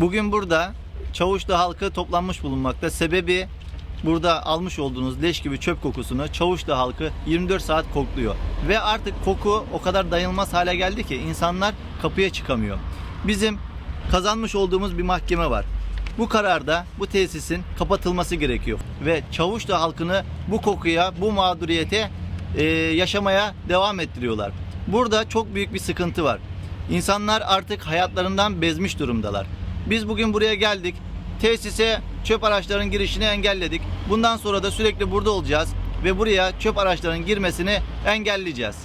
Bugün burada Çavuşlu halkı toplanmış bulunmakta. Sebebi burada almış olduğunuz leş gibi çöp kokusunu Çavuşlu halkı 24 saat kokluyor. Ve artık koku o kadar dayanılmaz hale geldi ki insanlar kapıya çıkamıyor. Bizim kazanmış olduğumuz bir mahkeme var. Bu kararda bu tesisin kapatılması gerekiyor. Ve Çavuşlu halkını bu kokuya, bu mağduriyete e, yaşamaya devam ettiriyorlar. Burada çok büyük bir sıkıntı var. İnsanlar artık hayatlarından bezmiş durumdalar. Biz bugün buraya geldik. Tesise çöp araçlarının girişini engelledik. Bundan sonra da sürekli burada olacağız ve buraya çöp araçlarının girmesini engelleyeceğiz.